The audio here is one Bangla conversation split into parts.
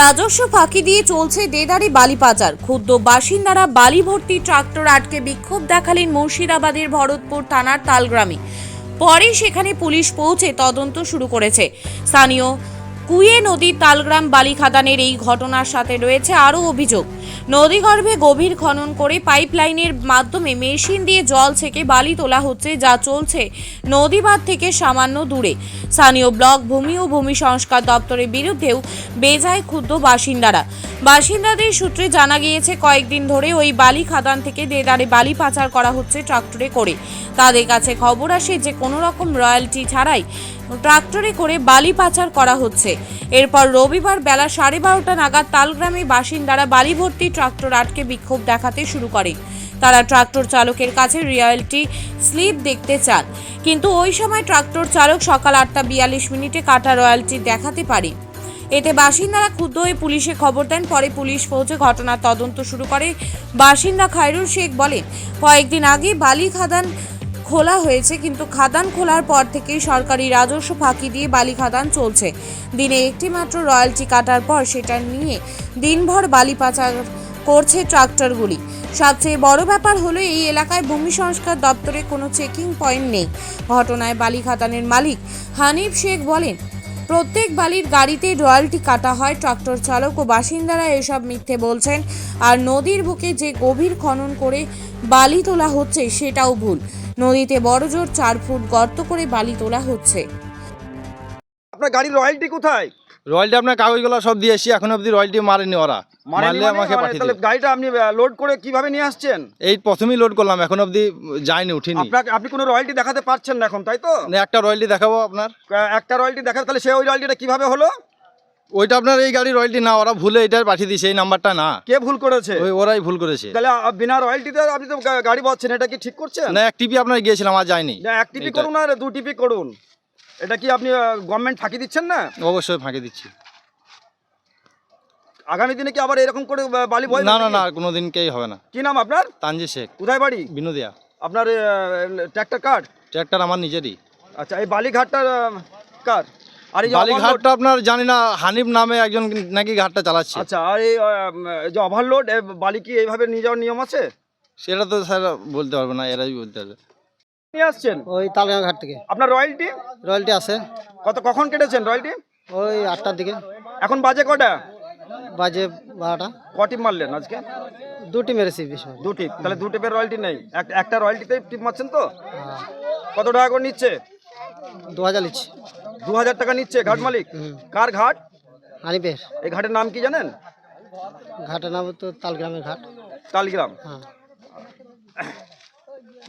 রাজস্ব ফাঁকি দিয়ে চলছে দেদারি বালি পাচার ক্ষুদ্র বাসিন্দারা বালি ভর্তি ট্রাক্টর আটকে বিক্ষোভ দেখালেন মুর্শিদাবাদের ভরতপুর থানার তালগ্রামে। পরে সেখানে পুলিশ পৌঁছে তদন্ত শুরু করেছে। স্থানীয় কুয়ে নদীর তালগ্রাম বালি খাদানের এই ঘটনার সাথে রয়েছে আরও অভিযোগ। নদীগর্ভে গভীর খনন করে পাইপলাইনের মাধ্যমে মেশিন দিয়ে জল ছেঁকে বালি তোলা হচ্ছে, যা চলছে নদীবাঁধ থেকে সামান্য দূরে। স্থানীয় ব্লক ভূমি ও ভূমি সংস্কার দপ্তরের বিরুদ্ধেও বেজায় ক্ষুদ্র বাসিন্দারা। বাসিন্দাদের সূত্রে জানা গিয়েছে, কয়েকদিন ধরে ওই বালি খাদান থেকে দেদারে বালি পাচার করা হচ্ছে ট্রাক্টরে করে। তাদের কাছে খবর আসে যে কোনো রকম রয়্যালটি ছাড়াই ট্রাক্টরে করে বালি পাচার করা হচ্ছে। এরপর রবিবার বেলা সাড়ে বারোটা নাগাদ তালগ্রামে বাসিন্দারা বালি ভর্তি ট্রাক্টর আটকে বিক্ষোভ দেখাতে শুরু করে। তারা ট্রাক্টর চালকের কাছে রয়্যালটি স্লিপ দেখতে চান। কিন্তু ওই সময় ট্রাক্টর চালক সকাল আটটা বিয়াল্লিশ মিনিটে কাটা রয়্যালটি দেখাতে পারে। এতে বাসিন্দারা ক্ষুব্ধ হয়ে পুলিশে খবর দেন। পরে পুলিশ পৌঁছে ঘটনার তদন্ত শুরু করে। বাসিন্দা খায়রুল শেখ বলেন, কয়েকদিন আগে বালি খাদান খোলা হয়েছে, কিন্তু খাদান খোলার পর থেকেই সরকারি রাজস্ব ফাঁকি দিয়ে বালি খাদান চলছে। দিনে একটি মাত্র রয়্যালটি কাটার পর সেটা নিয়ে দিনভর বালি পাচার করছে ট্রাক্টরগুলি। সবচেয়ে বড় ব্যাপার হলো, এই এলাকায় ভূমি সংস্কার দপ্তরে কোনো চেকিং পয়েন্ট নেই। ঘটনায় বালি খাদানের মালিক হানিফ শেখ বলেন, প্রত্যেক বালির গাড়িতে রয়্যালটি কাটা হয়, ট্রাক্টর চালক ও বাসিন্দারা এসব মিথ্যে বলছেন। আর নদীর বুকে যে গভীর খনন করে বালি তোলা হচ্ছে, সেটাও ভুল। নদীতে বড়জোর চার ফুট গর্ত করে বালি তোলা হচ্ছে। আপনার গাড়ির রয়্যালটি কোথায়? রয়্যালটি আপনার কাগজগুলো সব দিয়ে এসছি এখন অবধি রয়্যালটি মারেনি ওরা। মারলে মানে? আমাকে মানে পাঠিয়ে তাহলে গাড়িটা আপনি লোড করে কীভাবে নিয়ে আসছেন? এই প্রথমেই লোড করলাম এখন অবধি যায়নি উঠিনি। আপনাকে আপনি কোনো রয়্যালটি দেখাতে পারছেন না এখন তাই তো? না একটা রয়্যালটি দেখাবো আপনার। একটা রয়্যালটি দেখাতে তাহলে সে ওই রয়্যালটিটা কীভাবে হলো? ওইটা আপনার এই গাড়ির রয়্যালটি না ওরা ভুলে এটা পাঠিয়ে দিয়েছে এই নাম্বারটা না। কে ভুল করেছে? ওই ওরাই ভুল করেছে। তাহলে বিনা রয়্যালটিতে আপনি তো গাড়ি পাচ্ছেন এটা কি ঠিক করছেন? না এক টিপি আপনার গিয়েছিলাম আর যায়নি। না এক টিপি করুন আর দু টিপি করুন। এটা কি আপনি গভর্নমেন্ট ফাঁকি দিচ্ছেন না? অবশ্যই ফাঁকি দিচ্ছি। আগামী দিনে কি আবার এরকম করে বালি বয় না না না কোনো দিনকেই হবে না। কি নাম আপনার? তানজি শেখ। কোথায় বাড়ি? বিনোদিয়া। আপনার ট্র্যাক্টর কার্ড ট্র্যাক্টর আমার নিজেরই। আচ্ছা এই বালিঘাটটার কার? আর এই যে ঘাটটা আপনার জানি না হানিফ নামে একজন নাকি ঘাটটা চালাচ্ছে। আচ্ছা আর এই যে ওভারলোড বালি কি এইভাবে নিয়ে যাওয়ার নিয়ম আছে? সেটা তো স্যার বলতে পারবে না এরাই বলতে পারবে। নিয়ে আসছেন? ওই তালগাঁও ঘাট থেকে। আপনার রয়্যালটি রয়্যালটি আছে। কত কখন কেটেছেন রয়্যালটি ওই আটটার দিকে। এখন বাজে কটা? বাজে বারোটা। কটি মারলেন আজকে? দুটি মেরেছি বেশি দু তাহলে দু টিপের রয়্যালটি নেই। এক- একটা রয়্যালটিতে টিপ মারছেন তো? কত টাকা করে নিচ্ছে? দু হাজার লিচ্ছি। দু হাজার টাকা নিচ্ছে ঘাট মালিক। কার ঘাট? হানিপের এই ঘাটের নাম কি জানেন? ঘাটের নাম তো তালগ্রামের ঘাট। তালগ্রাম। হ্যাঁ।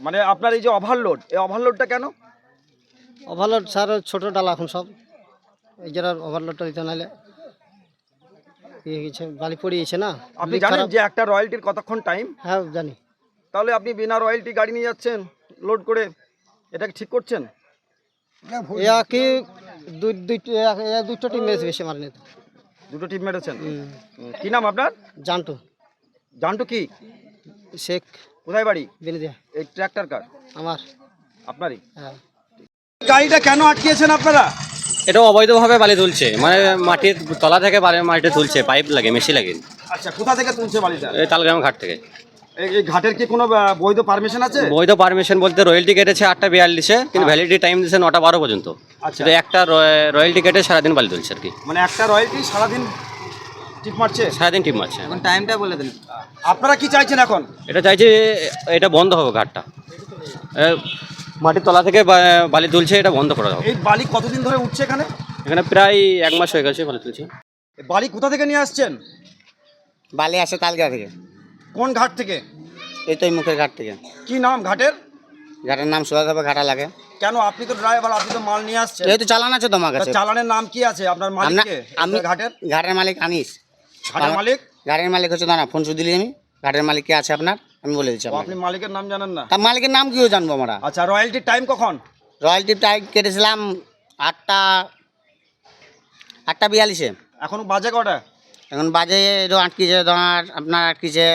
মানে আপনার এই যে ওভারলোড এই ওভারলোডটা কেন? ওভারলোড স্যার ছোটো ডালা এখন সব। এই যারা ওভারলোডটা দিতে নাহলে ইয়ে গেছে বালি পড়িয়েছে না। আপনি জানেন যে একটা রয়্যালটির কতক্ষণ টাইম হ্যাঁ জানি। তাহলে আপনি বিনা রয়্যালটি গাড়ি নিয়ে যাচ্ছেন লোড করে এটাকে ঠিক করছেন? কি দুই দুটো টিম মেরেছে বেশি মারেনি। দুটো টিপ মেরেছেন? কি নাম আপনার? জানটু। জানটু কি? শেখ। কোথায় বাড়ি? বেনিদিয়া। এই ট্র্যাক্টর কার আমার। আপনারই? হ্যাঁ। গাড়িটা কেন আটকিয়েছেন আপনারা? এটা অবৈধভাবে বালি তুলছে। মানে মাটির তলা থেকে বালি মাটিতে তুলছে পাইপ লাগে মেশি লাগে। আচ্ছা কোথা থেকে তুলছে বাড়িটা এই তালগ্রাম ঘাট থেকে। এই ঘাটের কি কোনো বৈধ পারমিশন আছে? বৈধ পারমিশন বলতে রয়্যালটি কেটেছে আটটা বিয়াল্লিশে কিন্তু ভ্যালিডিটি টাইম দিয়েছে নটা বারো পর্যন্ত। আচ্ছা। একটা রয়্যালটি কেটে সারাদিন বালি তুলছে আর কি। মানে একটা রয়্যালটি সারাদিন টিপ মারছে? সারাদিন টিম মারছে। এখন টাইমটা বলে দিন। আপনারা কি চাইছেন এখন? এটা চাইছে এটা বন্ধ হবে ঘাটটা। মাটির তলা থেকে বালি তুলছে এটা বন্ধ করা হবে এই বালি কতদিন ধরে উঠছে এখানে? এখানে প্রায় এক মাস হয়ে গেছে বালি তুলছে। বালি কোথা থেকে নিয়ে আসছেন? বালি আসে তালগা থেকে। কোন ঘাট থেকে? এই তো এই মুখের ঘাট থেকে। কি নাম ঘাটের? ঘাটের নাম সোজা হবে ঘাটা লাগে। কেন? আপনি তো ড্রাইভার আপনি তো মাল নিয়ে আসছেন। যেহেতু চালান আছে তোমার তা কাছে। চালানের নাম কি আছে? আপনার মালিককে আমি ঘাটের? ঘাটের মালিক আনিস। ঘাটের মালিক? গাড়ির মালিক হচ্ছে দাঁড়া ফোন শুধু দিলি আমি। ঘাটের মালিক কে আছে আপনার? আমি বলে দিচ্ছি আপনি মালিকের নাম জানেন না? তার মালিকের নাম কিও জানব আমরা? আচ্ছা রয়্যালটির টাইম কখন? রয়্যালটি টাইম কেটেছিলাম আটটা আটটা বিয়াল্লিশে। এখন বাজে কটা? এখন বাজে আটকিছে তোমার আপনার আটকিছে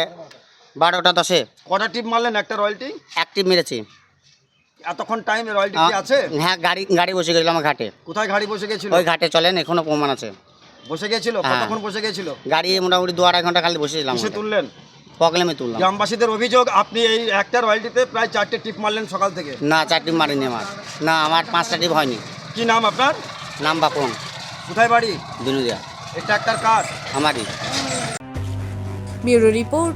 বারোটা দশে। কটা টিপ মারলেন? একটা রয়্যালটি অ্যাক্টিভ মেরেছি। এতক্ষণ টাইম রয়্যালটি কি আছে? হ্যাঁ গাড়ি গাড়ি বসে গেছিল আমার ঘাটে। কোথায় গাড়ি বসে গেছিল? ওই ঘাটে চলেন এখনও প্রমাণ আছে। বসে গেছিল? হ্যাঁ। কতক্ষণ বসে গেছিল? গাড়ি মোটামুটি দু আড়াই ঘণ্টা খালি বসেছিলাম কিসে তুললেন? প্রবলেমে তুললাম। গ্রামবাসীদের অভিযোগ আপনি এই একটা রয়্যালটিতে প্রায় চারটে টিপ মারলেন সকাল থেকে? না চারটি মারিনি আমার। না আমার পাঁচটা টিপ হয়নি। কি নাম আপনার? নাম বাপন। কোথায় বাড়ি? দিনুদিয়া এই ট্রাক্টর কার? আমারই। Bureau report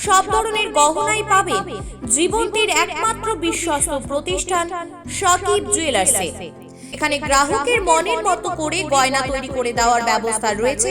সব ধরনের গহনাই পাবে জীবন্তীর একমাত্র বিশ্বস্ত প্রতিষ্ঠান সকিব জুয়েলার্সে এখানে গ্রাহকের মনের মতো করে গয়না তৈরি করে দেওয়ার ব্যবস্থা রয়েছে